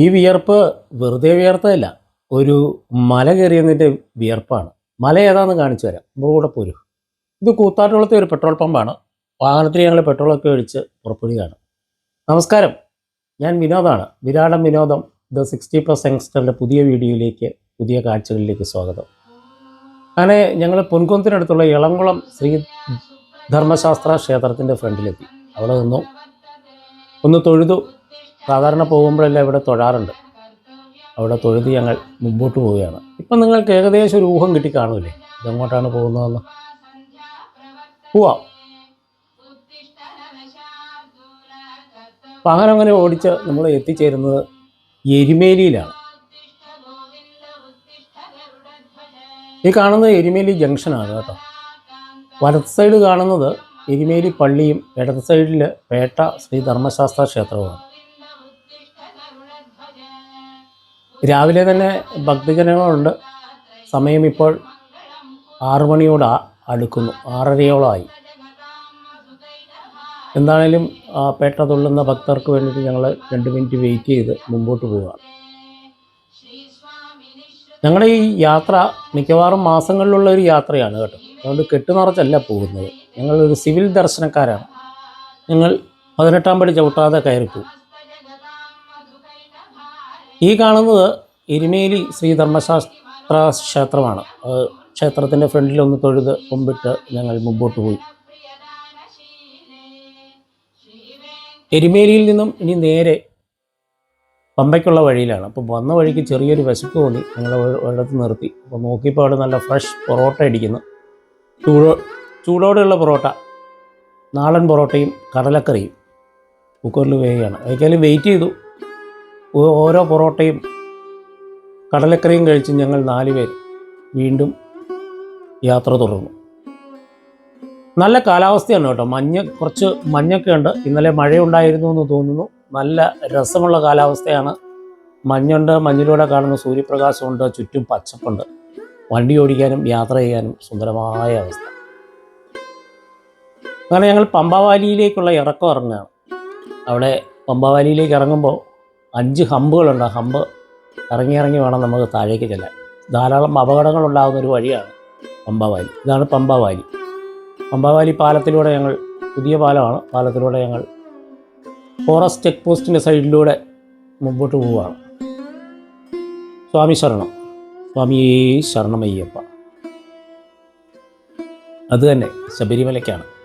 ഈ വിയർപ്പ് വെറുതെ വിയർത്തതല്ല. ഒരു മല കയറിയതിന്റെ വിയർപ്പാണ്. മല ഏതാണെന്ന് കാണിച്ചു തരാം. നമ്മുടെ കൂടെ പോരു. ഇത് കൂത്താട്ടുകുളത്തെ ഒരു പെട്രോൾ പമ്പാണ്. വാഹനത്തിൽ ഞങ്ങൾ പെട്രോളൊക്കെ ഒഴിച്ച് പുറപ്പെടുകയാണ്. നമസ്കാരം. ഞാൻ വിനോദാണ്. വിരാടം വിനോദം. ദ സിക്സ്റ്റി പ്ലസ് യങ്സ്റ്ററിന്റെ പുതിയ വീഡിയോയിലേക്ക് പുതിയ കാഴ്ചകളിലേക്ക് സ്വാഗതം. അങ്ങനെ ഞങ്ങൾ പൊൻകുന്നത്തിനടുത്തുള്ള ഇളംകുളം ശ്രീ ധർമ്മശാസ്ത്ര ക്ഷേത്രത്തിന്റെ ഫ്രണ്ടിലെത്തി. അവിടെ നിന്നു. ഒന്ന് തൊഴുതു. സാധാരണ പോകുമ്പോഴെല്ലാം ഇവിടെ തൊഴാറുണ്ട്. അവിടെ തൊഴുത് ഞങ്ങൾ മുമ്പോട്ട് പോവുകയാണ്. ഇപ്പം നിങ്ങൾക്ക് ഏകദേശം ഒരു ഊഹം കിട്ടി കാണൂലേ ഇതെങ്ങോട്ടാണ് പോകുന്നതെന്ന്? പോവാം. വാഹനം അങ്ങനെ ഓടിച്ച് നമ്മൾ എത്തിച്ചേരുന്നത് എരുമേലിയിലാണ്. ഈ കാണുന്നത് എരുമേലി ജംഗ്ഷനാണ് കേട്ടോ. വലത്ത് സൈഡ് കാണുന്നത് എരുമേലി പള്ളിയും ഇടത് സൈഡിൽ പേട്ട ശ്രീ ധർമ്മശാസ്ത്ര ക്ഷേത്രവുമാണ്. രാവിലെ തന്നെ ഭക്തജനങ്ങളുണ്ട്. സമയം ഇപ്പോൾ ആറു മണിയോട് അടുക്കുന്നു. ആറരയോളമായി എന്താണേലും പേട്ട തുള്ളുന്ന ഭക്തർക്ക് വേണ്ടിയിട്ട് ഞങ്ങൾ രണ്ട് മിനിറ്റ് വെയിറ്റ് ചെയ്ത് മുമ്പോട്ട് പോവുകയാണ് ഞങ്ങളുടെ ഈ യാത്ര മിക്കവാറും മാസങ്ങളിലുള്ള ഒരു യാത്രയാണ് കേട്ടോ. അതുകൊണ്ട് കെട്ടുനിറച്ചല്ല പോകുന്നത്. ഞങ്ങളൊരു സിവിൽ ദർശനക്കാരാണ്. ഞങ്ങൾ പതിനെട്ടാം പടി ചവിട്ടാതെ കയറിപ്പോവും. ഈ കാണുന്നത് എരുമേലി ശ്രീ ധർമ്മശാസ്ത്ര ക്ഷേത്രമാണ്. ക്ഷേത്രത്തിന്റെ ഫ്രണ്ടിൽ ഒന്ന് തൊഴുത് മുമ്പിട്ട് ഞങ്ങൾ മുമ്പോട്ട് പോയി. എരുമേലിയിൽ നിന്നും ഇനി നേരെ പമ്പയ്ക്കുള്ള വഴിയിലാണ്. അപ്പോൾ വന്ന വഴിക്ക് ചെറിയൊരു വിശപ്പ് തോന്നി. ഞങ്ങൾ ഒരിടത്ത് നിർത്തി. അപ്പോൾ നോക്കിയപ്പോൾ അവിടെ നല്ല ഫ്രഷ് പൊറോട്ട അടിക്കുന്നു ചൂടോ ചൂടോടെയുള്ള പൊറോട്ട. നാടൻ പൊറോട്ടയും കടലക്കറിയും. കുക്കറിൽ വേഗമാണ് അതിക്കാലും വെയിറ്റ് ചെയ്തു. ഓരോ പൊറോട്ടയും കടലക്കറിയും കഴിച്ച് ഞങ്ങൾ നാല് പേര് വീണ്ടും യാത്ര തുടർന്നു. നല്ല കാലാവസ്ഥയാണ് കേട്ടോ. മഞ്ഞ് കുറച്ച് മഞ്ഞൊക്കെ ഉണ്ട്. ഇന്നലെ മഴയുണ്ടായിരുന്നു എന്ന് തോന്നുന്നു. നല്ല രസമുള്ള കാലാവസ്ഥയാണ്. മഞ്ഞുണ്ട് മഞ്ഞിലൂടെ കാണുന്ന സൂര്യപ്രകാശമുണ്ട് ചുറ്റും പച്ചപ്പുണ്ട്. വണ്ടി ഓടിക്കാനും യാത്ര ചെയ്യാനും സുന്ദരമായ അവസ്ഥ. അങ്ങനെ ഞങ്ങൾ പമ്പാവാലിയിലേക്കുള്ള ഇറക്കം ഇറങ്ങുകയാണ്. അവിടെ പമ്പാവാലിയിലേക്ക് ഇറങ്ങുമ്പോൾ അഞ്ച് ഹമ്പുകളുണ്ട്. ആ ഹമ്പ് ഇറങ്ങി ഇറങ്ങി വേണം നമുക്ക് താഴേക്ക് ചെല്ലാൻ. ധാരാളം അപകടങ്ങൾ ഉണ്ടാകുന്ന ഒരു വഴിയാണ് പമ്പാവാലി. ഇതാണ് പമ്പാവാലി. പമ്പാവാലി പാലത്തിലൂടെ ഞങ്ങൾ പുതിയ പാലമാണ്. പാലത്തിലൂടെ ഞങ്ങൾ ഫോറസ്റ്റ് ചെക്ക് പോസ്റ്റിന്റെ സൈഡിലൂടെ മുമ്പോട്ട് പോവുകയാണ്. സ്വാമി ശരണം. സ്വാമിയേ ശരണമയ്യപ്പ. അത് തന്നെ ശബരിമലയ്ക്കാണ്.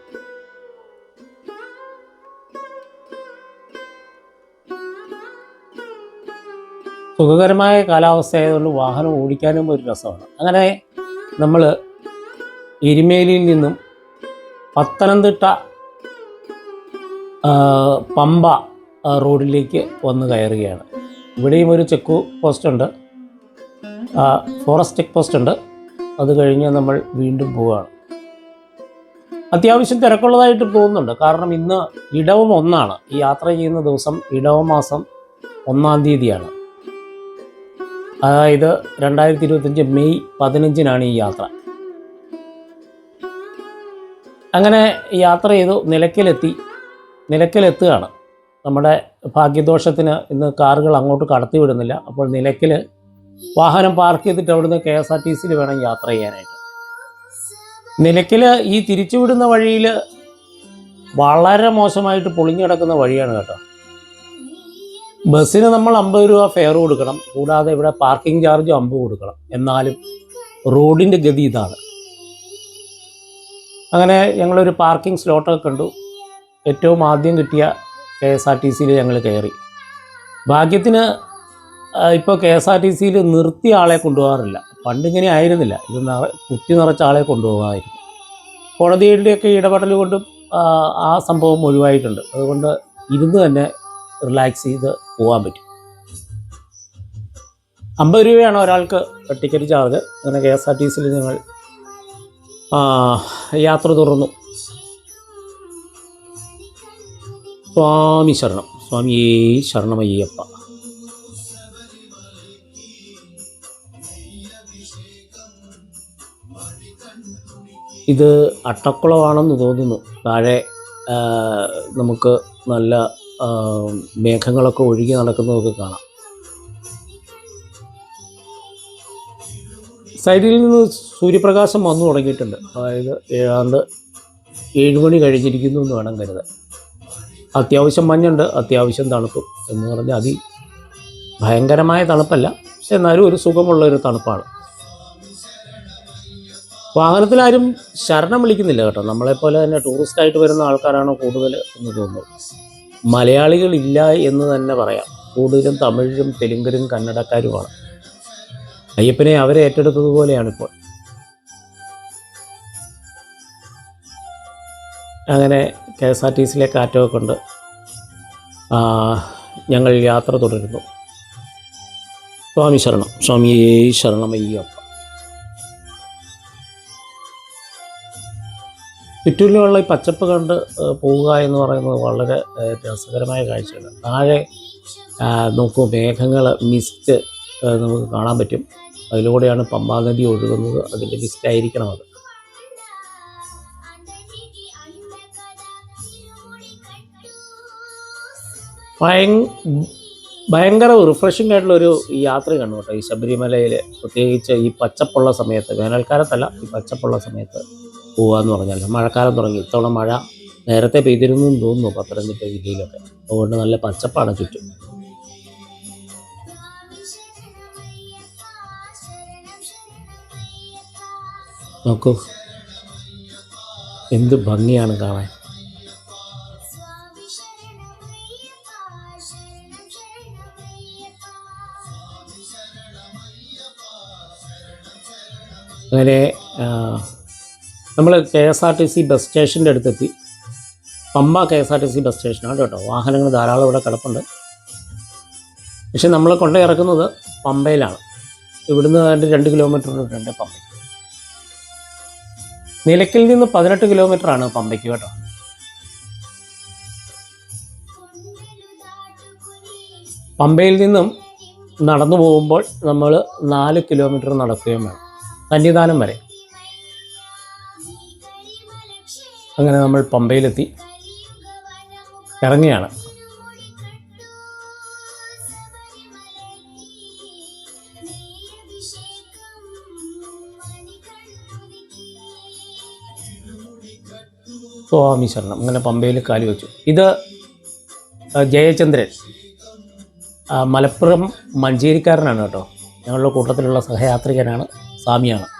സുഖകരമായ കാലാവസ്ഥ ആയതുകൊണ്ട് വാഹനം ഓടിക്കാനും ഒരു രസമാണ്. അങ്ങനെ നമ്മൾ എരുമേലിയിൽ നിന്നും പത്തനംതിട്ട പമ്പ റോഡിലേക്ക് വന്ന് കയറുകയാണ്. ഇവിടെയും ഒരു ചെക്ക് പോസ്റ്റ് ഉണ്ട്. ഫോറസ്റ്റ് ചെക്ക് പോസ്റ്റ് ഉണ്ട്. അത് കഴിഞ്ഞ് നമ്മൾ വീണ്ടും പോവുകയാണ്. അത്യാവശ്യം തിരക്കുള്ളതായിട്ട് തോന്നുന്നുണ്ട്. കാരണം ഇന്ന് ഇടവം ഒന്നാണ്. ഈ യാത്ര ചെയ്യുന്ന ദിവസം ഇടവ മാസം ഒന്നാം തീയതിയാണ്. അതായത് രണ്ടായിരത്തി ഇരുപത്തഞ്ച് മെയ് പതിനഞ്ചിനാണ് ഈ യാത്ര. അങ്ങനെ യാത്ര ചെയ്തു നിലയ്ക്കലെത്തി. നിലയ്ക്കലെത്തുകയാണ്. നമ്മുടെ ഭാഗ്യദോഷത്തിന് ഇന്ന് കാറുകൾ അങ്ങോട്ട് കടത്തി വിടുന്നില്ല. അപ്പോൾ നിലയ്ക്കൽ വാഹനം പാർക്ക് ചെയ്തിട്ട് അവിടുന്ന് കെ എസ് ആർ ടി സിയിൽ വേണം യാത്ര ചെയ്യാനായിട്ട്. നിലയ്ക്കൽ ഈ തിരിച്ചുവിടുന്ന വഴിയിൽ വളരെ മോശമായിട്ട് പൊളിഞ്ഞു കിടക്കുന്ന വഴിയാണ് കേട്ടോ. ബസ്സിന് നമ്മൾ അമ്പത് രൂപ ഫെയർ കൊടുക്കണം. കൂടാതെ ഇവിടെ പാർക്കിംഗ് ചാർജും അമ്പത് കൊടുക്കണം. എന്നാലും റോഡിന്റെ ഗതി ഇതാണ്. അങ്ങനെ ഞങ്ങളൊരു പാർക്കിംഗ് സ്ലോട്ടൊക്കെ കണ്ടു. ഏറ്റവും ആദ്യം കിട്ടിയ കെ എസ് ആർ ടി സിയിൽ ഞങ്ങൾ കയറി. ഭാഗ്യത്തിന് ഇപ്പോൾ കെ എസ് ആർ ടി സിയിൽ നിർത്തിയ ആളെ കൊണ്ടുപോകാറില്ല. പണ്ടിങ്ങനെ ആയിരുന്നില്ല. ഇത് നിറ കുത്തി നിറച്ച ആളെ കൊണ്ടുപോകാമായിരുന്നു. കോടതിയുടെയൊക്കെ ഇടപെടൽ കൊണ്ടും ആ, സംഭവം ഒഴിവായിട്ടുണ്ട്. അതുകൊണ്ട് ഇരുന്ന് തന്നെ റിലാക്സ് ചെയ്ത് പോകാൻ പറ്റും. അമ്പത് രൂപയാണ് ഒരാൾക്ക് ടിക്കറ്റ് ചാർജ് അങ്ങനെ കെ എസ് ആർ ടി സിയിൽ ഞങ്ങൾ യാത്ര തുറന്നു സ്വാമി ശരണം. സ്വാമിയേ ശരണമയ്യപ്പ. ഇത് അട്ടക്കുളമാണെന്ന് തോന്നുന്നു. താഴെ നമുക്ക് നല്ല മേഘങ്ങളൊക്കെ ഒഴുകി നടക്കുന്നതൊക്കെ കാണാം. സൈഡിൽ നിന്ന് സൂര്യപ്രകാശം വന്നു തുടങ്ങിയിട്ടുണ്ട്. അതായത് ഏതാണ്ട് ഏഴ് മണി കഴിഞ്ഞിരിക്കുന്നു എന്ന് വേണം കരുതാൻ. അത്യാവശ്യം മഞ്ഞുണ്ട് അത്യാവശ്യം തണുപ്പ് എന്ന് പറഞ്ഞാൽ അതി ഭയങ്കരമായ തണുപ്പല്ല. എന്നാലും ഒരു സുഖമുള്ള ഒരു തണുപ്പാണ്. വാഹനത്തിലാരും ശരണം വിളിക്കുന്നില്ല കേട്ടോ. നമ്മളെപ്പോലെ തന്നെ ടൂറിസ്റ്റായിട്ട് വരുന്ന ആൾക്കാരാണോ കൂടുതൽ എന്ന് തോന്നുന്നത് മലയാളികളില്ല എന്ന് തന്നെ പറയാം. കൂടുതലും തമിഴും തെലുങ്കരും കന്നഡക്കാരുമാണ് അയ്യപ്പനെ അവരെ ഏറ്റെടുത്തതുപോലെയാണ് ഇപ്പോൾ അങ്ങനെ കെ എസ് ആർ ടി സിയിലെ കാറ്റൊക്കെ കൊണ്ട് ഞങ്ങൾ യാത്ര തുടരുന്നു. സ്വാമി ശരണം സ്വാമിയേ ശരണമയ്യപ്പ. ചുറ്റിലുള്ള ഈ പച്ചപ്പ് കണ്ട് പോവുക എന്ന് പറയുന്നത് വളരെ രസകരമായ കാഴ്ചയാണ്. താഴെ നോക്കുമ്പോൾ നോക്കൂ മേഘങ്ങൾ മിസ്റ്റ് നമുക്ക് കാണാൻ പറ്റും. അതിലൂടെയാണ് പമ്പാ നദി ഒഴുകുന്നത്. അതിന്റെ മിസ്റ്റ് ആയിരിക്കണം അത്. ഭയ ഭയങ്കര റിഫ്രഷിംഗ് ആയിട്ടുള്ളൊരു യാത്ര കണ്ടു കേട്ടോ. ഈ ശബരിമലയിൽ പ്രത്യേകിച്ച് ഈ പച്ചപ്പുള്ള സമയത്ത് വേനൽക്കാലത്തല്ല ഈ പച്ചപ്പുള്ള സമയത്ത്. പോകാന്ന് പറഞ്ഞാൽ മഴക്കാലം തുടങ്ങി. ഇത്തവണ മഴ നേരത്തെ പെയ്തിരുന്നു എന്ന് തോന്നുന്നു പത്തനംതിട്ട ജില്ലയിലൊക്കെ. അതുകൊണ്ട് നല്ല പച്ചപ്പാണ് ചുറ്റും. നോക്കൂ. എന്ത് ഭംഗിയാണ് കാണാൻ. നമ്മൾ K S R T C bus സ്റ്റേഷന്റെ അടുത്തെത്തി. Pamba K S R T C bus സ്റ്റേഷനാണ് കേട്ടോ. വാഹനങ്ങൾ ധാരാളം ഇവിടെ കിടപ്പുണ്ട്. പക്ഷേ നമ്മൾ കൊണ്ട് ഇറക്കുന്നത് പമ്പയിലാണ്. ഇവിടുന്ന് ഏതാണ്ട് രണ്ട് കിലോമീറ്റർ ഉണ്ട് പമ്പ. നിലയ്ക്കിൽ നിന്ന് പതിനെട്ട് കിലോമീറ്ററാണ് പമ്പയ്ക്ക് കേട്ടോ. പമ്പയിൽ നിന്നും നടന്നു പോകുമ്പോൾ നമ്മൾ നാല് കിലോമീറ്റർ നടക്കുകയും വേണം. സന്നിധാനം വരെ. അങ്ങനെ നമ്മൾ പമ്പയിലെത്തി. ഇറങ്ങിയാണ് സ്വാമി ശരണം അങ്ങനെ പമ്പയിൽ കാലി വെച്ചു. ഇത് ജയചന്ദ്രൻ. മലപ്പുറം മഞ്ചേരിക്കാരനാണ് കേട്ടോ. ഞങ്ങളുടെ കൂട്ടത്തിലുള്ള സഹയാത്രികനാണ് സ്വാമിയാണ്.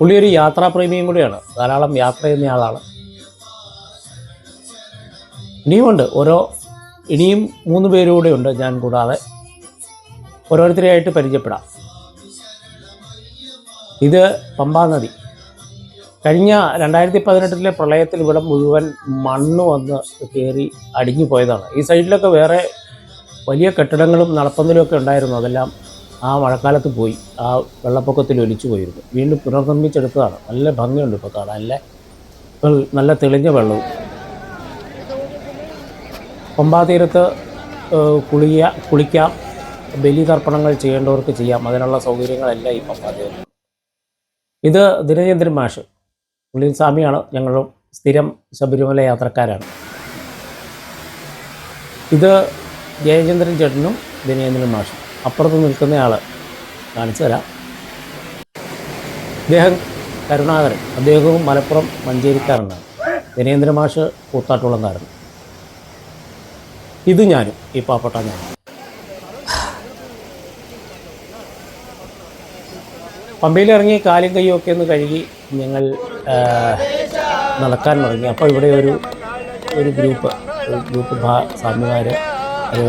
പുള്ളി ഒരു യാത്രാപ്രേമിയും കൂടിയാണ്. ധാരാളം യാത്ര ചെയ്യുന്ന ആളാണ്. ഇനിയുമുണ്ട്. ഓരോ ഇനിയും മൂന്ന് പേരുകൂടെ ഉണ്ട് ഞാൻ കൂടാതെ. ഓരോരുത്തരെയായിട്ട് പരിചയപ്പെടാം. ഇത് പമ്പാ നദി. കഴിഞ്ഞ രണ്ടായിരത്തി പതിനെട്ടിലെ പ്രളയത്തിൽ ഇവിടെ മുഴുവൻ മണ്ണ് വന്ന് കയറി അടിഞ്ഞു പോയതാണ്. ഈ സൈഡിലൊക്കെ വേറെ വലിയ കെട്ടിടങ്ങളും നടപ്പന്തലും ഒക്കെ ഉണ്ടായിരുന്നു. അതെല്ലാം ആ മഴക്കാലത്ത് പോയി. ആ വെള്ളപ്പൊക്കത്തിൽ ഒലിച്ചു പോയിരുന്നു. വീണ്ടും പുനർനിർമ്മിച്ചെടുത്തതാണ്. നല്ല ഭംഗിയുണ്ട് ഇപ്പോൾ കാണാൻ. നല്ല നല്ല തെളിഞ്ഞ വെള്ളവും. പമ്പാതീരത്ത് കുളിയ കുളിക്കാം ബലിതർപ്പണങ്ങൾ ചെയ്യേണ്ടവർക്ക് ചെയ്യാം. അതിനുള്ള സൗകര്യങ്ങളെല്ലാം ഈ പമ്പാതീരത്ത് ഇത് ദിനചന്ദ്രൻ മാഷ് പുള്ളി സ്വാമിയാണ്. ഞങ്ങളും സ്ഥിരം ശബരിമല യാത്രക്കാരാണ്. ഇത് ജയചന്ദ്രൻ ചേട്ടനും ദിനചന്ദ്രൻ മാഷും. അപ്പുറത്ത് നിൽക്കുന്ന ആൾ കാണിച്ചു തരാം. അദ്ദേഹം കരുണാകരൻ. അദ്ദേഹവും മലപ്പുറം മഞ്ചേരിക്കാരനാണ്. ദിനേന്ദ്ര മാഷ് കൂത്താട്ടുളംകാരൻ ഇത് ഞാനും ഈ പാപ്പട്ട ഞാൻ പമ്പയിൽ ഇറങ്ങി കാലും കയ്യും ഒക്കെ ഒന്ന് കഴുകി ഞങ്ങൾ നടക്കാൻ തുടങ്ങി. അപ്പോൾ ഇവിടെ ഒരു ഒരു ഗ്രൂപ്പ് ഗ്രൂപ്പ് ഭാ സ്വാമിമാർ ഒരു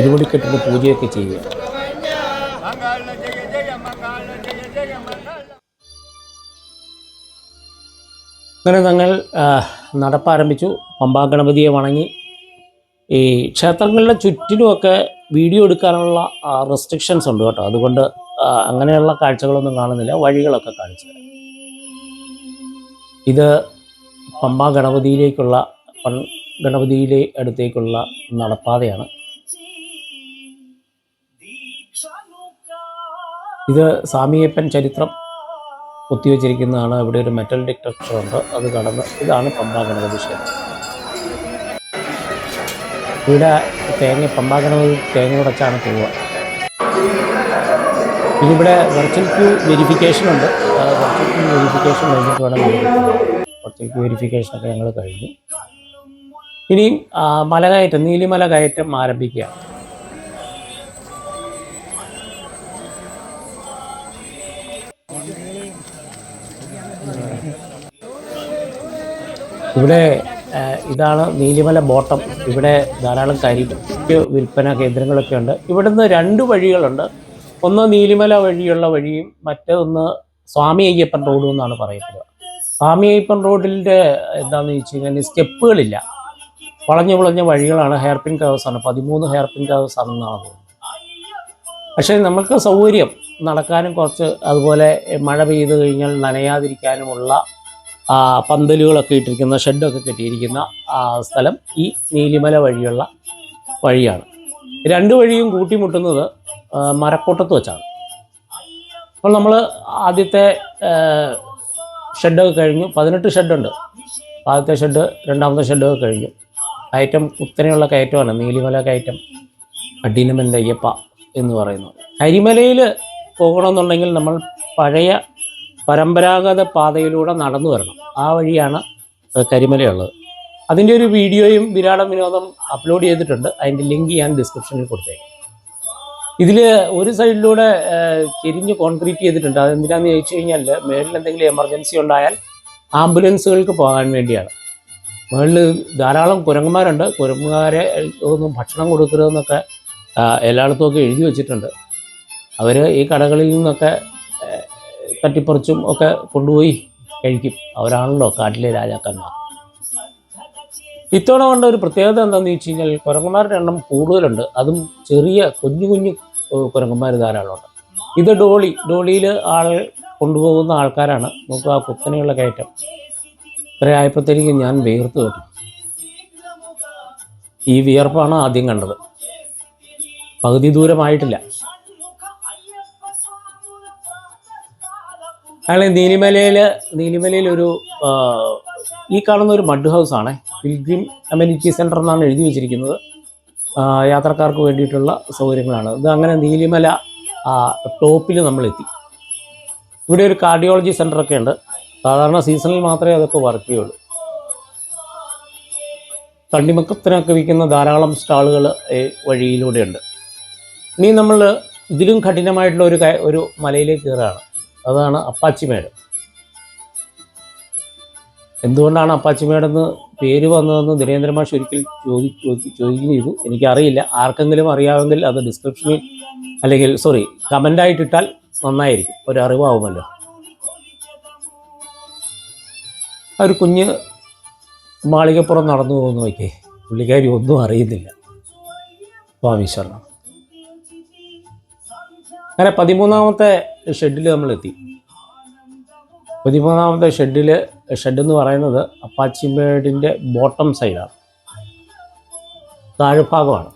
ഇരുമുടിക്കെട്ടിന് പൂജയൊക്കെ ചെയ്യുക. അങ്ങനെ ഞങ്ങൾ നടപ്പാരംഭിച്ചു. പമ്പാ ഗണപതിയെ വണങ്ങി. ഈ ക്ഷേത്രങ്ങളുടെ ചുറ്റിലുമൊക്കെ വീഡിയോ എടുക്കാനുള്ള റെസ്ട്രിക്ഷൻസ് ഉണ്ട് കേട്ടോ. അതുകൊണ്ട് അങ്ങനെയുള്ള കാഴ്ചകളൊന്നും കാണുന്നില്ല. വഴികളൊക്കെ കാണിച്ചു ഇത് പമ്പാ ഗണപതിയിലേക്കുള്ള ഗണപതിയിലെ അടുത്തേക്കുള്ള നടപ്പാതയാണ്. ഇത് സാമിയപ്പൻ ചരിത്രം കുത്തിവെച്ചിരിക്കുന്നതാണ് ഇവിടെ ഒരു മെറ്റൽ ഡിറ്റക്ടർ ഉണ്ട്. അത് കടന്ന് ഇതാണ് പമ്പാ ഗണപതി ക്ഷേത്രം ഇവിടെ തേങ്ങ പമ്പാ ഗണപതി തേങ്ങ ഉടച്ചാണ് പോവുക. ഇതിവിടെ വെർച്വൽ ക്യൂ വെരിഫിക്കേഷൻ ഉണ്ട്. വെർച്വൽ ക്യൂ വെരിഫിക്കേഷൻ കഴിഞ്ഞിട്ട് വേണം വെർച്വൽ ക്യൂ വെരിഫിക്കേഷനൊക്കെ ഞങ്ങൾ കഴിഞ്ഞു. ഇനിയും മലകയറ്റം നീലിമല കയറ്റം ആരംഭിക്കുകയാണ് ഇവിടെ ഇതാണ് നീലിമല ബോട്ടം. ഇവിടെ ധാരാളം കരി വിൽപ്പന കേന്ദ്രങ്ങളൊക്കെ ഉണ്ട്. ഇവിടുന്ന് രണ്ട് വഴികളുണ്ട്. ഒന്ന് നീലിമല വഴിയുള്ള വഴിയും മറ്റൊന്ന് സ്വാമി അയ്യപ്പൻ റോഡും എന്നാണ് പറയപ്പെടുക. സ്വാമി അയ്യപ്പൻ റോഡിന്റെ എന്താണെന്ന് വെച്ച് കഴിഞ്ഞാൽ സ്റ്റെപ്പുകളില്ല. വളഞ്ഞു വളഞ്ഞ വഴികളാണ് ഹെയർ പിൻ കവേഴ്സ് ആണ്. പതിമൂന്ന് ഹെയർ പിൻ കവേഴ്സ് ആണെന്നാണ് തോന്നുന്നത് പക്ഷേ നമുക്ക് സൗകര്യം നടക്കാനും കുറച്ച് അതുപോലെ മഴ പെയ്ത് കഴിഞ്ഞാൽ നനയാതിരിക്കാനുമുള്ള പന്തലുകളൊക്കെ ഇട്ടിരിക്കുന്ന ഷെഡൊക്കെ കെട്ടിയിരിക്കുന്ന സ്ഥലം ഈ നീലിമല വഴിയുള്ള വഴിയാണ്. രണ്ട് വഴിയും കൂട്ടിമുട്ടുന്നത് മരക്കൂട്ടത്ത് വെച്ചാണ്. അപ്പോൾ നമ്മൾ ആദ്യത്തെ ഷെഡൊക്കെ കഴിഞ്ഞു. പതിനെട്ട് ഷെഡുണ്ട്. ആദ്യത്തെ ഷെഡ് രണ്ടാമത്തെ ഷെഡൊക്കെ കഴിഞ്ഞു. കയറ്റം കുത്തനെയുള്ള കയറ്റമാണ്. നീലിമല കയറ്റം. അഡീനമന്റെ അയ്യപ്പ എന്ന് പറയുന്നത്. കരിമലയിൽ പോകണമെന്നുണ്ടെങ്കിൽ നമ്മൾ പഴയ പരമ്പരാഗത പാതയിലൂടെ നടന്നു വരണം. ആ വഴിയാണ് കരിമലയുള്ളത്. അതിന്റെ ഒരു വീഡിയോയും വിരാട വിനോദം അപ്ലോഡ് ചെയ്തിട്ടുണ്ട്. അതിന്റെ ലിങ്ക് ഞാൻ ഡിസ്ക്രിപ്ഷനിൽ കൊടുത്തേക്കാം. ഇതിൽ ഒരു സൈഡിലൂടെ ചെരിഞ്ഞ് കോൺക്രീറ്റ് ചെയ്തിട്ടുണ്ട്. അതെന്തിനാന്ന് ചോദിച്ചു കഴിഞ്ഞാൽ മേളിൽ എന്തെങ്കിലും എമർജൻസി ഉണ്ടായാൽ ആംബുലൻസുകൾക്ക് പോകാൻ വേണ്ടിയാണ്. മുകളിൽ ധാരാളം കുരങ്ങന്മാരുണ്ട്. കുരങ്ങുകാരെ ഒന്നും ഭക്ഷണം കൊടുക്കരുതെന്നൊക്കെ ആ, എല്ലായിടത്തും ഒക്കെ എഴുതി വെച്ചിട്ടുണ്ട്. അവർ ഈ കടകളിൽ നിന്നൊക്കെ തട്ടിപ്പറിച്ചും ഒക്കെ കൊണ്ടുപോയി കഴിക്കും. അവരാണല്ലോ കാട്ടിലെ രാജാക്കന്മാർ. ഇത്തവണ കൊണ്ട ഒരു പ്രത്യേകത എന്താണെന്ന് വെച്ച് കഴിഞ്ഞാൽ കുരങ്ങന്മാരുടെ എണ്ണം കൂടുതലുണ്ട്. അതും ചെറിയ കുഞ്ഞു കുഞ്ഞു കുരങ്ങന്മാർ ധാരാളമുണ്ട്. ഇത് ഡോളി ഡോളിയിൽ ആൾ കൊണ്ടുപോകുന്ന ആൾക്കാരാണ്. നമുക്ക് ആ കുത്തനെയുള്ള കയറ്റം. ഇത്ര ആയപ്പോഴത്തേക്കും ഞാൻ വിയർത്ത് കേട്ടു. ഈ വിയർപ്പാണ് ആദ്യം കണ്ടത്. പകുതി ദൂരമായിട്ടില്ല. അയാൾ നീലിമലയിൽ നീലിമലയിൽ ഒരു ഈ കാണുന്ന ഒരു മഡ് ഹൗസ് ആണ് പിൽഗ്രിം അമ്യൂണിറ്റി സെന്റർ എന്നാണ് എഴുതി വെച്ചിരിക്കുന്നത്. യാത്രക്കാർക്ക് വേണ്ടിയിട്ടുള്ള സൗകര്യങ്ങളാണ്. ഇത് അങ്ങനെ നീലിമല ടോപ്പിൽ നമ്മളെത്തി. ഇവിടെ ഒരു കാർഡിയോളജി സെന്ററൊക്കെ ഉണ്ട്. സാധാരണ സീസണിൽ മാത്രമേ അതൊക്കെ വർക്ക് ചെയ്യുള്ളൂ. തണ്ണിമക്കത്തിനൊക്കെ വിൽക്കുന്ന ധാരാളം സ്റ്റാളുകൾ വഴിയിലൂടെയുണ്ട് ഇനി നമ്മൾ ഇതിലും കഠിനമായിട്ടുള്ള ഒരു ഒരു മലയിലേക്ക് കയറുകയാണ്. അതാണ് അപ്പാച്ചി മേടം. എന്തുകൊണ്ടാണ് അപ്പാച്ചി മേഡം എന്ന് പേര് വന്നതെന്ന് ദിനേന്ദ്ര മാഷ് ഒരിക്കൽ ചോദി ചോദി- ചോദിക്കുകയും ചെയ്തു. എനിക്കറിയില്ല. ആർക്കെങ്കിലും അറിയാമെങ്കിൽ അത് ഡിസ്ക്രിപ്ഷനിൽ അല്ലെങ്കിൽ സോറി കമന്റായിട്ടിട്ടാൽ നന്നായിരിക്കും. ഒരു അറിവാവുമല്ലോ ഒരു കുഞ്ഞ് മാളികപ്പുറം നടന്നു പോകുന്നു നോക്കിയേ. പുള്ളിക്കാരി ഒന്നും അറിയുന്നില്ല. സ്വാമീശ്വരണം അങ്ങനെ പതിമൂന്നാമത്തെ ഷെഡിൽ നമ്മളെത്തി. പതിമൂന്നാമത്തെ ഷെഡിൽ ഷെഡ് എന്ന് പറയുന്നത് അപ്പാച്ചിമേടിന്റെ ബോട്ടം സൈഡാണ്. താഴ്ഭാഗമാണ്.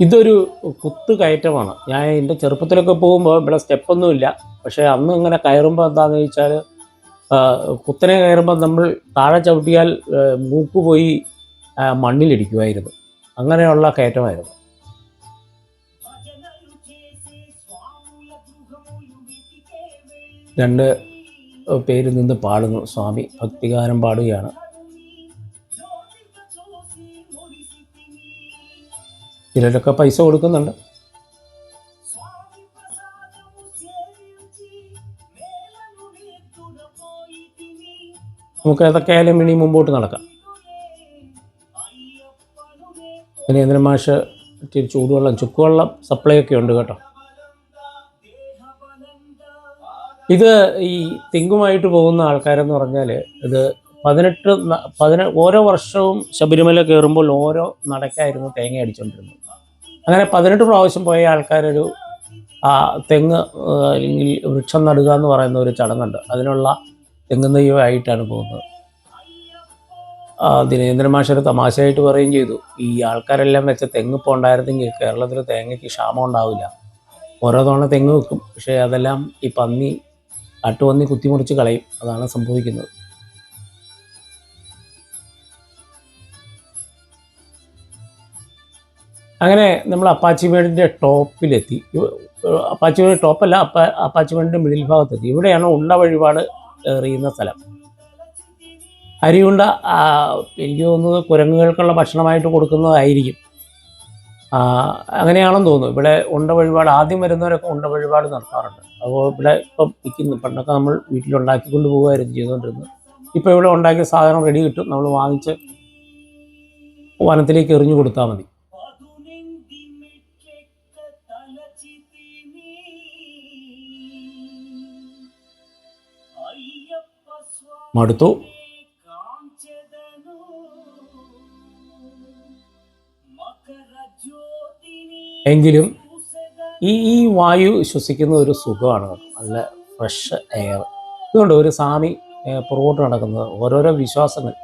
ഇതൊരു കുത്ത് കയറ്റമാണ്. ഞാൻ എന്റെ ചെറുപ്പത്തിലൊക്കെ പോകുമ്പോൾ ഇവിടെ സ്റ്റെപ്പൊന്നുമില്ല. പക്ഷേ അന്ന് ഇങ്ങനെ കയറുമ്പോൾ എന്താണെന്ന് വെച്ചാൽ കുത്തനെ കയറുമ്പോൾ നമ്മൾ താഴെ ചവിട്ടിയാൽ മൂക്ക് പോയി മണ്ണിലിടിക്കുമായിരുന്നു. അങ്ങനെയുള്ള കയറ്റമായിരുന്നു. രണ്ട് പേര് നിന്ന് പാടുന്നു. സ്വാമി ഭക്തിഗാനം പാടുകയാണ്. ചിലരൊക്കെ പൈസ കൊടുക്കുന്നുണ്ട്. നമുക്ക് ഏതൊക്കെയായാലും ഇനി മുമ്പോട്ട് നടക്കാം. ദിനേന്ദ്ര മാഷ് ചൂടുവെള്ളം ചുക്കുവെള്ളം സപ്ലൈ ഒക്കെ ഉണ്ട് കേട്ടോ. ഇത് ഈ തെങ്ങുമായിട്ട് പോകുന്ന ആൾക്കാരെന്ന് പറഞ്ഞാൽ ഇത് പതിനെട്ട് പതിന ഓരോ വർഷവും ശബരിമല കയറുമ്പോൾ ഓരോ നടക്കായിരുന്നു തേങ്ങ അടിച്ചുകൊണ്ടിരുന്നത് അങ്ങനെ പതിനെട്ട് പ്രാവശ്യം പോയ ആൾക്കാരൊരു ആ തെങ്ങ് അല്ലെങ്കിൽ വൃക്ഷം നടുക എന്ന് പറയുന്ന ഒരു ചടങ്ങുണ്ട്. അതിനുള്ള തെങ്ങ് നെയ്യുമായിട്ടാണ് പോകുന്നത്. ദിനേന്ദ്ര മാഷൊരു തമാശയായിട്ട് പറയുകയും ചെയ്തു. ഈ ആൾക്കാരെല്ലാം വെച്ച തെങ്ങ് ഇപ്പോൾ ഉണ്ടായിരുന്നെങ്കിൽ കേരളത്തിൽ തേങ്ങയ്ക്ക് ക്ഷാമം ഉണ്ടാവില്ല. ഓരോ തവണ തെങ്ങ് വെക്കും. പക്ഷേ അതെല്ലാം ഈ പന്നി കാട്ടുപന്നി കുത്തിമുറിച്ച് കളയും. അതാണ് സംഭവിക്കുന്നത്. അങ്ങനെ നമ്മൾ അപ്പാച്ചി ബേഡിന്റെ ടോപ്പിലെത്തി. അപ്പാച്ചി ബേഡ് ടോപ്പല്ല അപ്പ അപ്പാച്ചി ബേഡിന്റെ മിഡിൽ ഭാഗത്തെത്തി. ഇവിടെയാണ് ഉണ്ട വഴിപാട് എറിയുന്ന സ്ഥലം. അരിയുണ്ട എനിക്ക് തോന്നുന്നത് കുരങ്ങുകൾക്കുള്ള ഭക്ഷണമായിട്ട് കൊടുക്കുന്നതായിരിക്കും. അങ്ങനെയാണെന്ന് തോന്നുന്നു. ഇവിടെ ഉണ്ട വഴിപാട് ആദ്യം വരുന്നവരൊക്കെ ഉണ്ട വഴിപാട് നടത്താറുണ്ട്. അപ്പോൾ ഇവിടെ ഇപ്പം വിൽക്കുന്നു പണ്ടൊക്കെ നമ്മൾ വീട്ടിലുണ്ടാക്കിക്കൊണ്ട് പോകുമായിരുന്നു ചെയ്തുകൊണ്ടിരുന്നത്. ഇപ്പോൾ ഇവിടെ ഉണ്ടാക്കിയ സാധനം റെഡി കിട്ടും. നമ്മൾ വാങ്ങിച്ച് വനത്തിലേക്ക് എറിഞ്ഞു കൊടുത്താൽ മതി. മടുത്തു. എങ്കിലും ഈ ഈ വായു ശ്വസിക്കുന്ന ഒരു സുഖമാണ്. നല്ല ഫ്രഷ് എയർ ഇതുകൊണ്ട് ഒരു സ്വാമി പുറകോട്ട് നടക്കുന്നത്. ഓരോരോ വിശ്വാസങ്ങൾ.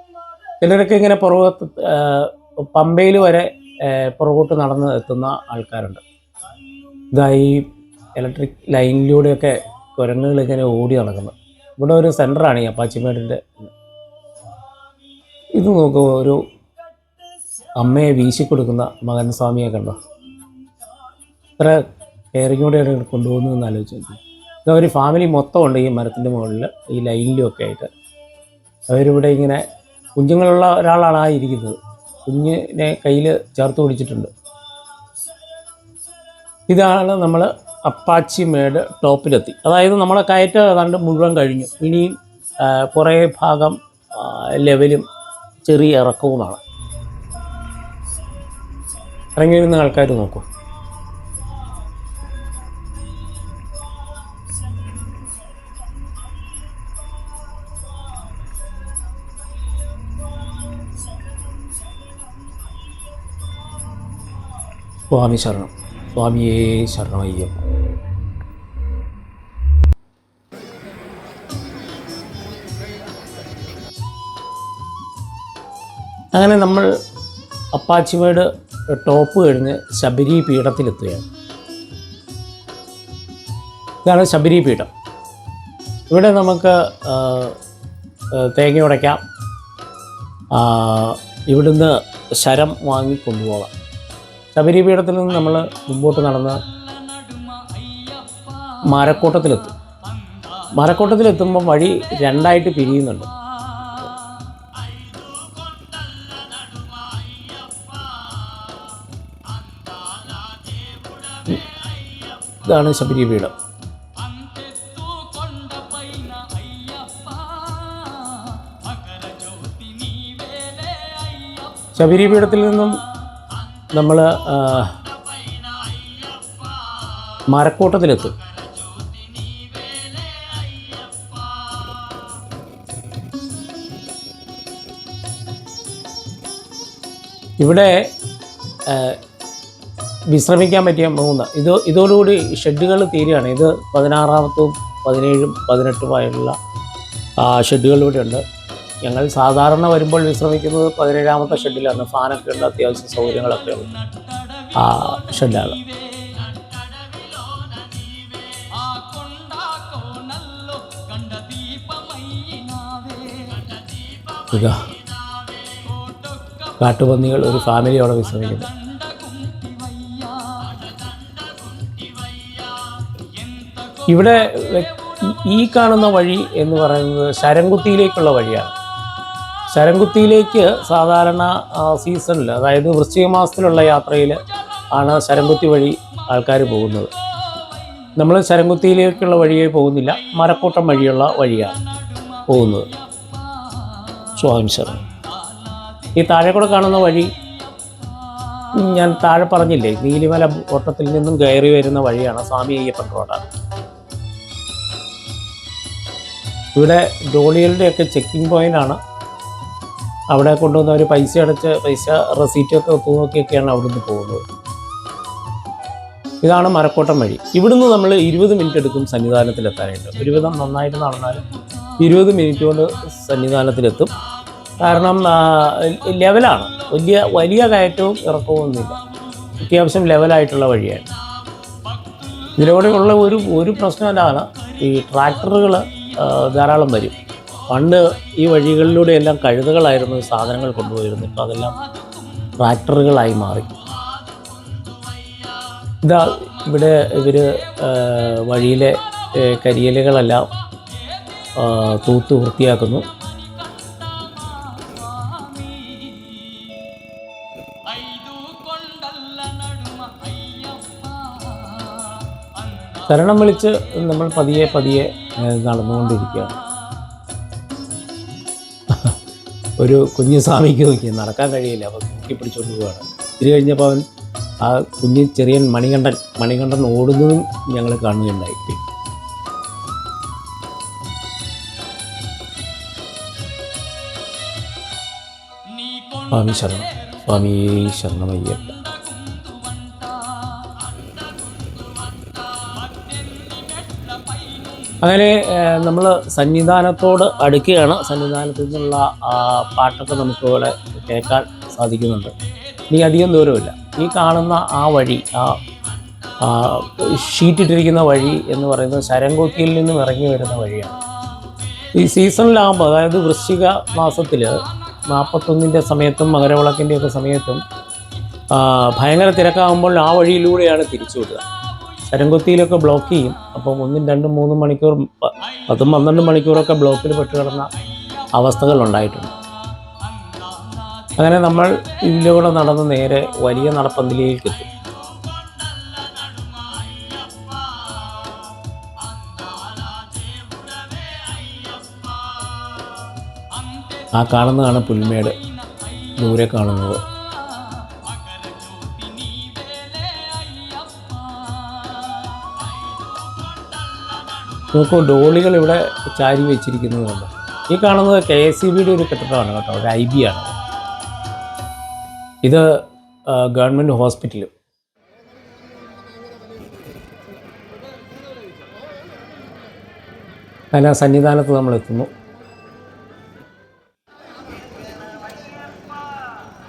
ചിലരൊക്കെ ഇങ്ങനെ പുറകോട്ട് പമ്പയിൽ വരെ പുറകോട്ട് നടന്ന് എത്തുന്ന ആൾക്കാരുണ്ട്. ഇതായി ഇലക്ട്രിക് ലൈനിലൂടെയൊക്കെ കുരങ്ങുകൾ ഇങ്ങനെ ഓടി നടക്കുന്നത് ഇവിടെ ഒരു സെന്ററാണ് ഈ അപ്പാച്ചിമേടിന്റെ ഇത് നോക്കുക ഒരു അമ്മയെ വീശിക്കൊടുക്കുന്ന മകൻ സ്വാമിയെ കണ്ടോ? ഇത്ര കെയറിങ്ങോടെയാണ് കൊണ്ടുപോകുന്നത് എന്ന് ആലോചിച്ച് നോക്കി. ഇത് ഒരു ഫാമിലി മൊത്തം ഉണ്ട് ഈ മരത്തിന്റെ മുകളിൽ ഈ ലൈനിലും ഒക്കെ ആയിട്ട്. അവരിവിടെ ഇങ്ങനെ കുഞ്ഞുങ്ങളുള്ള ഒരാളാണ് ഇരിക്കുന്നത്. കുഞ്ഞിനെ കയ്യിൽ ചേർത്ത് പിടിച്ചിട്ടുണ്ട്. ഇതാണ് നമ്മൾ അപ്പാച്ചി മേട് ടോപ്പിലെത്തി. അതായത് നമ്മളെ കയറ്റം ഏതാണ്ട് മുഴുവൻ കഴിഞ്ഞു. ഇനിയും കുറേ ഭാഗം ലെവലും ചെറിയ ഇറക്കവുമാണ്. ഇറങ്ങി വരുന്ന ആൾക്കാർ നോക്കൂ. സ്വാമി ശരണം. സ്വാമിയേ ശരണമയ്യം. അങ്ങനെ നമ്മൾ അപ്പാച്ചിമേട് ടോപ്പ് കഴിഞ്ഞ് ശബരി പീഠത്തിലെത്തുകയാണ്. ഇതാണ് ശബരി പീഠം. ഇവിടെ നമുക്ക് തേങ്ങ ഉടയ്ക്കാം. ഇവിടുന്ന് ശരം വാങ്ങി കൊണ്ടുപോകാം. ശബരിപീഠത്തിൽ നിന്ന് നമ്മൾ മുമ്പോട്ട് നടന്ന് മരക്കൂട്ടത്തിലെത്തും. മരക്കൂട്ടത്തിലെത്തുമ്പോൾ വഴി രണ്ടായിട്ട് പിരിയുന്നുണ്ട്. ഇതാണ് ശബരിപീഠം. ശബരിപീഠത്തിൽ നിന്നും നമ്മൾ മരക്കൂട്ടത്തിലെത്തും. ഇവിടെ വിശ്രമിക്കാൻ പറ്റിയ മൂന്ന്. ഇത് ഇതോടുകൂടി ഷെഡുകൾ തീരുകയാണ്. ഇത് പതിനാറാമത്തും പതിനേഴും പതിനെട്ടുമായുള്ള ഷെഡുകൾ ഇവിടെ ഉണ്ട് ഞങ്ങൾ സാധാരണ വരുമ്പോൾ വിശ്രമിക്കുന്നത് പതിനേഴാമത്തെ ഷെഡിലാണ്. ഫാനൊക്കെ ഉണ്ട് അത്യാവശ്യ സൗകര്യങ്ങളൊക്കെ ഉണ്ട്. ആ ഷെഡാണ്. കാട്ടുപന്നികൾ ഒരു ഫാമിലിയോടെ വിശ്രമിക്കുന്നു. ഇവിടെ ഈ കാണുന്ന വഴി എന്ന് പറയുന്നത് ശരംകുത്തിയിലേക്കുള്ള വഴിയാണ്. ശരംകുത്തിയിലേക്ക് സാധാരണ സീസണിൽ അതായത് വൃശ്ചിക മാസത്തിലുള്ള യാത്രയിൽ ആണ് ശരംകുത്തി വഴി ആൾക്കാർ പോകുന്നത്. നമ്മൾ ശരംകുത്തിയിലേക്കുള്ള വഴിയെ പോകുന്നില്ല മരക്കൂട്ടം വഴിയുള്ള വഴിയാണ് പോകുന്നത്. സ്വാമി ശരണം ഈ താഴെ കൂടെ കാണുന്ന വഴി ഞാൻ താഴെ പറഞ്ഞില്ലേ നീലിമല ഓട്ടത്തിൽ നിന്നും കയറി വരുന്ന വഴിയാണ് സ്വാമി അയ്യപ്പൻ റോഡാണ് ഇവിടെ ഡോളികളുടെയൊക്കെ ചെക്കിംഗ് പോയിന്റാണ് അവിടെ കൊണ്ടുവന്ന് അവർ പൈസ അടച്ച് പൈസ റെസീറ്റൊക്കെ ഒത്തു നോക്കിയൊക്കെയാണ് അവിടുന്ന് പോകുന്നത്. ഇതാണ് മരക്കോട്ടം വഴി. ഇവിടുന്ന് നമ്മൾ ഇരുപത് മിനിറ്റ് എടുക്കും സന്നിധാനത്തിലെത്താനായിട്ട്. ഒരുവിധം നന്നായിട്ട് നടന്നാലും ഇരുപത് മിനിറ്റ് കൊണ്ട് സന്നിധാനത്തിലെത്തും. കാരണം ലെവലാണ് വലിയ വലിയ കയറ്റവും ഇറക്കവും ഒന്നുമില്ല അത്യാവശ്യം ലെവലായിട്ടുള്ള വഴിയാണ്. ഇതിലൂടെയുള്ള ഒരു ഒരു പ്രശ്നം അതാണ് ഈ ട്രാക്ടറുകൾ ധാരാളം വരും. പണ്ട് ഈ വഴികളിലൂടെ എല്ലാം കഴുതകളായിരുന്നു സാധനങ്ങൾ കൊണ്ടുപോയിരുന്നു ഇപ്പോൾ അതെല്ലാം ട്രാക്ടറുകളായി മാറി. ഇതാ ഇവിടെ ഇവർ വഴിയിലെ കരിയലുകളെല്ലാം തൂത്ത് വൃത്തിയാക്കുന്നു. ശരണം വിളിച്ച് നമ്മൾ പതിയെ പതിയെ നടന്നുകൊണ്ടിരിക്കുകയാണ്. ഒരു കുഞ്ഞ് സ്വാമിക്ക് നോക്കി. നടക്കാൻ കഴിയില്ല. അപ്പോൾ തൂക്കി പിടിച്ചുകൊണ്ട് പോവുകയാണ് ഇത് കഴിഞ്ഞപ്പോൾ അവൻ ആ കുഞ്ഞ് ചെറിയൻ മണികണ്ഠൻ മണികണ്ഠൻ ഓടുന്നതും ഞങ്ങൾ കാണുകയുണ്ടായി. സ്വാമി ശരണം. സ്വാമി ശരണമയ്യപ്പ. അങ്ങനെ നമ്മൾ സന്നിധാനത്തോട് അടുക്കുകയാണ്. സന്നിധാനത്തിൽ നിന്നുള്ള പാട്ടൊക്കെ നമുക്ക് ഇവിടെ കേൾക്കാൻ സാധിക്കുന്നുണ്ട്. ഇനി അധികം ദൂരമില്ല. ഈ കാണുന്ന ആ വഴി ആ, ഷീറ്റിട്ടിരിക്കുന്ന വഴി എന്ന് പറയുന്നത് ശരംകൊക്കിയിൽ നിന്നും ഇറങ്ങി വരുന്ന വഴിയാണ്. ഈ സീസണിലാകുമ്പോൾ അതായത് വൃശ്ചിക മാസത്തിൽ നാൽപ്പത്തൊന്നിന്റെ സമയത്തും മകരവിളക്കിന്റെയൊക്കെ സമയത്തും ഭയങ്കര തിരക്കാകുമ്പോൾ ആ വഴിയിലൂടെയാണ് തിരിച്ചു വിടുക. ശരംകുത്തിയിലൊക്കെ ബ്ലോക്ക് ചെയ്യും. അപ്പോൾ ഒന്നും രണ്ടും മൂന്നും മണിക്കൂർ പത്തും പന്ത്രണ്ട് മണിക്കൂറൊക്കെ ബ്ലോക്കിൽ പെട്ട് കിടന്ന അവസ്ഥകൾ ഉണ്ടായിട്ടുണ്ട്. അങ്ങനെ നമ്മൾ ഇതിലൂടെ നടന്ന് നേരെ വലിയ നടപ്പന്തലിലേക്ക് എത്തും. ആ കാണുന്നതാണ് പുൽമേട്. ദൂരെ കാണുന്നത്. നോക്കൂ ഡോളികൾ ഇവിടെ ചാരി വെച്ചിരിക്കുന്നതുകൊണ്ട്. ഈ കാണുന്നത് കെ എസ് സി ബിയുടെ ഒരു കെട്ടിടമാണ് കേട്ടോ ഒരു ഐ ബി ആണ്. ഇത് ഗവൺമെന്റ് ഹോസ്പിറ്റൽ അങ്ങനെ സന്നിധാനത്ത് നമ്മൾ എത്തുന്നു.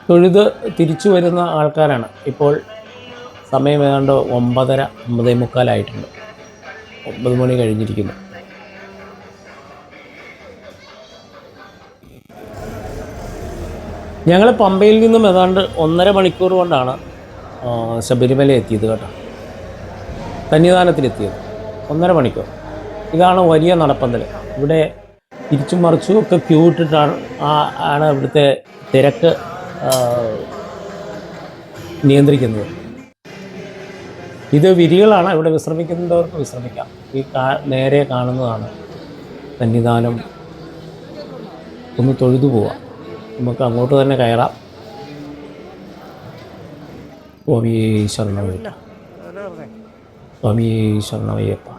തൊഴുത് തിരിച്ചു വരുന്ന ആൾക്കാരാണ്. ഇപ്പോൾ സമയം ഏതാണ്ട് ഒമ്പതര ഒമ്പതേ മുക്കാലായിട്ടുണ്ട്. ഒമ്പത് മണി കഴിഞ്ഞിരിക്കുന്നു. ഞങ്ങൾ പമ്പയിൽ നിന്നും ഏതാണ്ട് ഒന്നര മണിക്കൂർ കൊണ്ടാണ് ശബരിമല എത്തിയത് കേട്ടോ. സന്നിധാനത്തിലെത്തിയത് ഒന്നര മണിക്കൂർ. ഇതാണ് വലിയ നടപ്പന്തൽ ഇവിടെ തിരിച്ചും മറിച്ചും ഒക്കെ ക്യൂ ഇട്ടിട്ടാണ് ആണ് ഇവിടുത്തെ തിരക്ക് നിയന്ത്രിക്കുന്നത്. ഇത് വിരികളാണ് ഇവിടെ വിശ്രമിക്കുന്നവർക്ക് വിശ്രമിക്കാം. ഈ നേരെ കാണുന്നതാണ് സന്നിധാനം. ഒന്ന് തൊഴുതു പോവാം. നമുക്ക് അങ്ങോട്ട് തന്നെ കയറാം. സ്വാമിയേ ശരണമയ്യപ്പ. സ്വാമിയേ ശരണമയ്യപ്പ.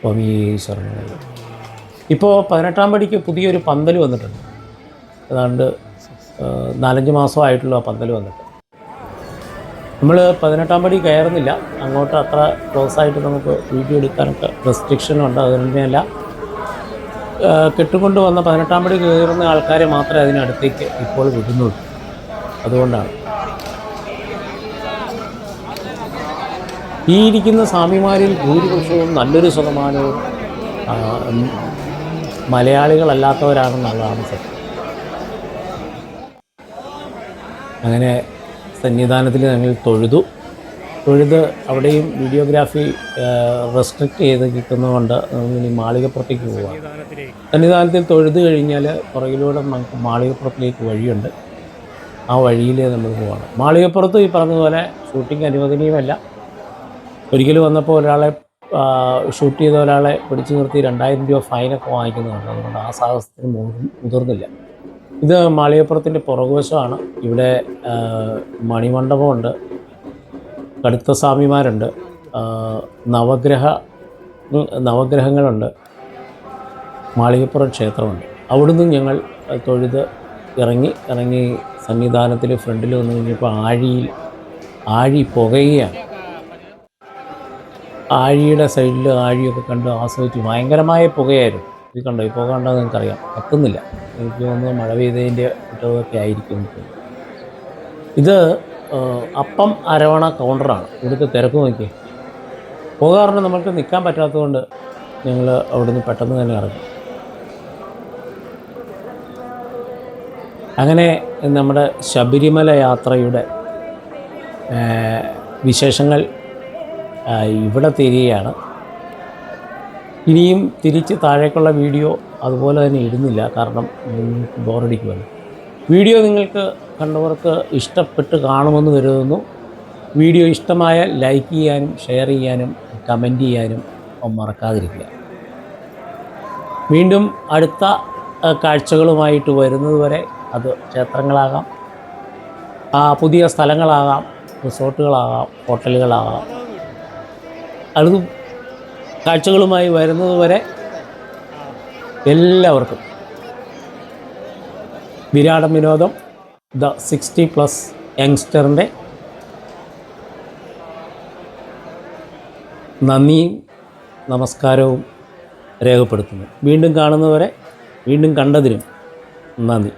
സ്വാമിയേ ശരണമയ്യപ്പ. ഇപ്പോൾ പതിനെട്ടാം പടിക്ക് പുതിയൊരു പന്തൽ വന്നിട്ടുണ്ട്. ഏതാണ്ട് നാലഞ്ച് മാസമായിട്ടുള്ള ആ പന്തൽ വന്നിട്ട് നമ്മൾ പതിനെട്ടാം പടി കയറുന്നില്ല. അങ്ങോട്ട് അത്ര ക്ലോസ് ആയിട്ട് നമുക്ക് വീഡിയോ എടുക്കാനൊക്കെ റെസ്ട്രിക്ഷനുണ്ട് അതുകൊണ്ടല്ല കെട്ടുകൊണ്ട് വന്ന പതിനെട്ടാം പടി കയറുന്ന ആൾക്കാരെ മാത്രമേ അതിനടുത്തേക്ക് ഇപ്പോൾ വിടുന്നുള്ളൂ. അതുകൊണ്ടാണ്. ഈ ഇരിക്കുന്ന സ്വാമിമാരിൽ ഭൂരിപക്ഷവും നല്ലൊരു ശതമാനവും മലയാളികളല്ലാത്തവരാണെന്നുള്ളതാണ് സത്യം. അങ്ങനെ സന്നിധാനത്തിൽ ഞങ്ങൾ തൊഴുതു. തൊഴുത് അവിടെയും വീഡിയോഗ്രാഫി റെസ്ട്രിക്റ്റ് ചെയ്ത് കിട്ടുന്നതുകൊണ്ട് ഇനി മാളികപ്പുറത്തേക്ക് പോവാം സന്നിധാനത്തിൽ തൊഴുത് കഴിഞ്ഞാൽ പുറകിലൂടെ നമുക്ക് മാളികപ്പുറത്തിലേക്ക് വഴിയുണ്ട്. ആ വഴിയിലേ നമ്മൾ പോവാണ്. മാളികപ്പുറത്ത് ഈ പറഞ്ഞതുപോലെ ഷൂട്ടിംഗ് അനുവദനീയമല്ല. ഒരിക്കലും വന്നപ്പോൾ ഒരാളെ ഷൂട്ട് ചെയ്ത ഒരാളെ പിടിച്ചു നിർത്തി രണ്ടായിരം രൂപ ഫൈനൊക്കെ വാങ്ങിക്കുന്നുണ്ട് അതുകൊണ്ട് ആ സാഹസത്തിന് മുതിർ- മുതിർന്നില്ല. ഇത് മാളികപ്പുറത്തിന്റെ പുറകുവശമാണ്. ഇവിടെ മണിമണ്ഡപമുണ്ട്. കടുത്ത സ്വാമിമാരുണ്ട്. നവഗ്രഹ നവഗ്രഹങ്ങളുണ്ട്. മാളികപ്പുറം ക്ഷേത്രമുണ്ട്. അവിടുന്ന് ഞങ്ങൾ തൊഴുത് ഇറങ്ങി ഇറങ്ങി സന്നിധാനത്തിൽ ഫ്രണ്ടിൽ വന്നു കഴിഞ്ഞപ്പോൾ ആഴിയിൽ ആഴി പുകയാണ് ആഴിയുടെ സൈഡിൽ ആഴിയൊക്കെ കണ്ട് ആസ്വദിച്ചു. ഭയങ്കരമായ പുകയായിരുന്നു. ഇത് കണ്ടോ? ഇപ്പോൾ കണ്ടോ കണ്ടാൽ നിങ്ങൾക്കറിയാം. കത്തുന്നില്ല എനിക്ക് തോന്നുന്നു മഴ പെയ്തതിന്റെ കുറ്റമൊക്കെ ആയിരിക്കും. ഇത് അപ്പം അരവണ കൗണ്ടറാണ്. ഇവിടുത്തെ തിരക്ക് നോക്കി പോകാറുണ്ട് നമ്മൾക്ക് നിൽക്കാൻ പറ്റാത്തതുകൊണ്ട് ഞങ്ങൾ അവിടുന്ന് പെട്ടെന്ന് തന്നെ ഇറങ്ങി. അങ്ങനെ നമ്മുടെ ശബരിമല യാത്രയുടെ വിശേഷങ്ങൾ ഇവിടെ തീരുകയാണ്. ഇനിയും തിരിച്ച് താഴേക്കുള്ള വീഡിയോ അതുപോലെ തന്നെ ഇടുന്നില്ല കാരണം ബോറടിക്കുമല്ലോ വീഡിയോ നിങ്ങൾക്ക് കണ്ടവർക്ക് ഇഷ്ടപ്പെട്ട് കാണുമെന്ന് കരുതുന്നു. വീഡിയോ ഇഷ്ടമായ ലൈക്ക് ചെയ്യാനും ഷെയർ ചെയ്യാനും കമന്റ് ചെയ്യാനും മറക്കാതിരിക്കുക. വീണ്ടും അടുത്ത കാഴ്ചകളുമായിട്ട് വരുന്നത് വരെ അത് ക്ഷേത്രങ്ങളാകാം പുതിയ സ്ഥലങ്ങളാകാം റിസോർട്ടുകളാകാം ഹോട്ടലുകളാകാം. അത് കാഴ്ചകളുമായി വരുന്നത് വരെ എല്ലാവർക്കും വിരാട വിനോദം. ദ സിക്സ്റ്റി പ്ലസ് യങ്സ്റ്ററിന്റെ നന്ദിയും നമസ്കാരവും രേഖപ്പെടുത്തുന്നു. വീണ്ടും കാണുന്നവരെ വീണ്ടും കണ്ടതിനും നന്ദി.